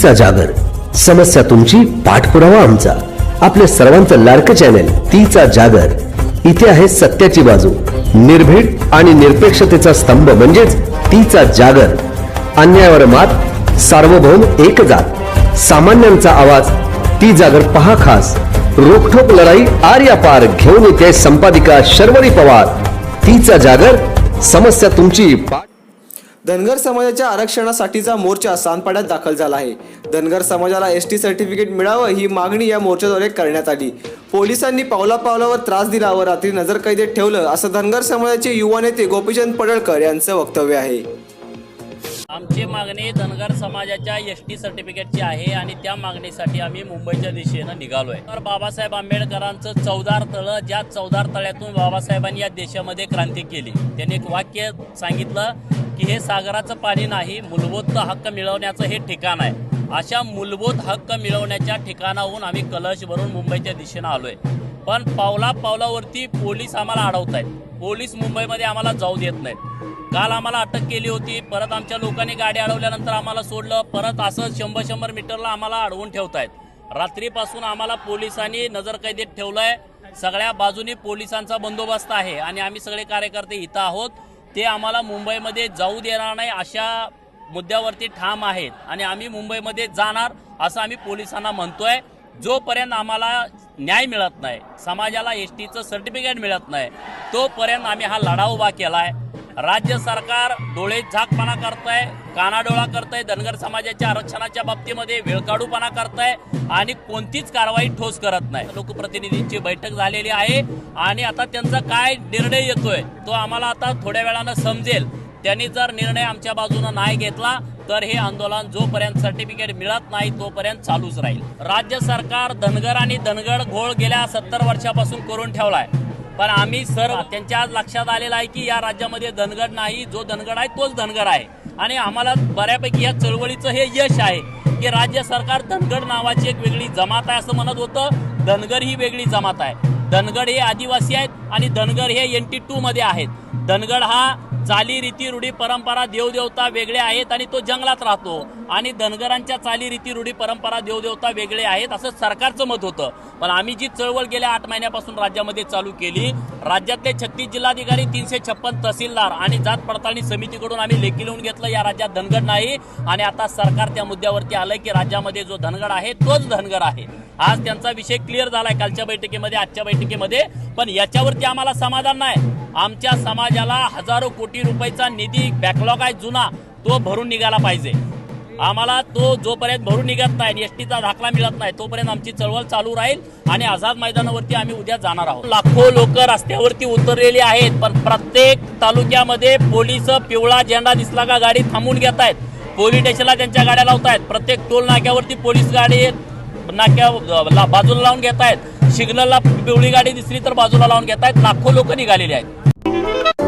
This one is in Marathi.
तिचा जागर. समस्या तुमची पाठपुरावा आमचा. आपल्या सर्वांचं लाडकं चॅनेल तिचा जागर. इथे आहे सत्याची बाजू. निर्भीड आणि निरपेक्षतेचा स्तंभ म्हणजेच तीचा जागर. अन्यायावर मात सार्वभौम एक जात. सामान्यांचा आवाज ती जागर पहा खास. रोखोक लढाई आर्या पार घेऊन येते संपादिका शर्वरी पवार. तीचा जागर समस्या तुमची पाठ धनगर समाजाच्या आरक्षणासाठीचा मोर्चा सानपाड्यात दाखल झाला आहे. धनगर समाजाला एस टी सर्टिफिकेट मिळावं ही मागणी या मोर्चाद्वारे करण्यात आली. पोलिसांनी पावला पावलावर त्रास दिला व रात्री नजरकैदेत ठेवलं असं धनगर समाजाचे युवा नेते गोपीचंद पडळकर यांचं वक्तव्य आहे. आमची मागणी धनगर समाजाच्या एस टी सर्टिफिकेटची आहे आणि त्या मागणीसाठी आम्ही मुंबईच्या दिशेनं निघालो आहे तर बाबासाहेब आंबेडकरांचं चौदार तळं ज्या चौदार तळ्यातून बाबासाहेबांनी या देशामध्ये क्रांती केली. त्यांनी एक वाक्य सांगितलं की हे सागराचं पाणी नाही मूलभूत हक्क मिळवण्याचं हे ठिकाण आहे. अशा मूलभूत हक्क मिळवण्याच्या ठिकाणाहून आम्ही कलश भरून मुंबईच्या दिशेनं आलोय. पण पावला पावलावरती पोलीस आम्हाला अडवत आहेत पोलीस मुंबईमध्ये आम्हाला जाऊ देत नाहीत. काल आम्हाला अटक केली होती परत आमच्या लोकांनी गाडी अडवल्यानंतर आम्हाला सोडलं परत असं शंभर शंभर मीटरला आम्हाला अडवून ठेवतायत. रात्रीपासून आम्हाला पोलिसांनी नजरकैदेत आहे सगळ्या बाजूनी पोलिसांचा बंदोबस्त आहे आणि आम्ही सगळे कार्यकर्ते इथं आहोत. ते आम्हाला मुंबईमध्ये जाऊ देणार नाही अशा मुद्द्यावरती ठाम आहेत. आणि आम्ही मुंबईमध्ये जाणार असं आम्ही पोलिसांना म्हणतोय. जोपर्यंत आम्हाला न्याय मिळत नाही समाजाला एस टीचं सर्टिफिकेट मिळत नाही तोपर्यंत आम्ही हा लढा उभा केला आहे राज्य सरकार डोळे झाकपणा करतंय कानाडोळा करतंय धनगर समाजाच्या आरक्षणाच्या बाबतीमध्ये वेळकाढूपणा करताय आणि कोणतीच कारवाई ठोस करत नाही. लोकप्रतिनिधींची बैठक झालेली आहे आणि आता त्यांचा काय निर्णय येतोय तो आम्हाला आता थोड्या वेळानं समजेल. त्यांनी जर निर्णय आमच्या बाजूनं नाही घेतला तर हे आंदोलन जोपर्यंत सर्टिफिकेट मिळत नाही तोपर्यंत चालूच राहील. राज्य सरकार धनगर आणि धनगड घोळ गेल्या सत्तर वर्षापासून करून ठेवलाय. पण आम्ही सर्व त्यांच्या आज लक्षात आलेलं आहे की या राज्यामध्ये धनगड नाही जो धनगड आहे तोच धनगर आहे. आणि आम्हाला बऱ्यापैकी या चळवळीचं हे यश आहे की राज्य सरकार धनगड नावाची एक वेगळी जमात आहे असं म्हणत होतं. धनगर ही वेगळी जमात आहे. धनगड हे आदिवासी आहेत आणि धनगड हे एन टी टूमध्ये आहेत. धनगड हा चाली रीती रूढी परंपरा देवदेवता वेगळे आहेत आणि तो जंगलात राहतो. आणि धनगरांच्या चाली रीती रूढी परंपरा देवदेवता वेगळे आहेत असं सरकारचं मत होतं. पण आम्ही जी चळवळ गेल्या आठ महिन्यापासून राज्यामध्ये चालू केली राज्यातले छत्तीस जिल्हाधिकारी तीनशे छप्पन तहसीलदार आणि जात पडताळणी समितीकडून आम्ही लेखी लिहून घेतलं या राज्यात धनगड नाही. आणि आता सरकार त्या मुद्द्यावरती आलंय की राज्यामध्ये जो धनगड आहे तोच धनगड आहे. आज त्यांचा विषय क्लिअर झालाय कालच्या बैठकीमध्ये आजच्या बैठक बैठकीमध्ये पण याच्यावरती आम्हाला समाधान नाही. आमच्या समाजाला हजारो कोटी रुपयाचा निधी बॅकलॉग आहे जुना तो भरून निघाला पाहिजे. आम्हाला तो जोपर्यंत भरून निघत नाही एस टीचा दाखला मिळत नाही तोपर्यंत आमची चळवळ चालू राहील आणि आझाद मैदानावरती आम्ही उद्या जाणार आहोत. लाखो लोक रस्त्यावरती उतरलेली आहेत पण प्रत्येक तालुक्यामध्ये पोलीस पिवळा झेंडा दिसला का गाडी थांबून घेत आहेत. पोलीस स्टेशनला त्यांच्या गाड्या लावतायत. प्रत्येक टोल नाक्यावरती पोलीस गाडी नाक्या ला- बाजूला लावून घेत आहेत. सिग्नलला पिवळी गाडी दिसली तर बाजूला लावून घेत आहेत लाखो लोक निघालेली आहेत.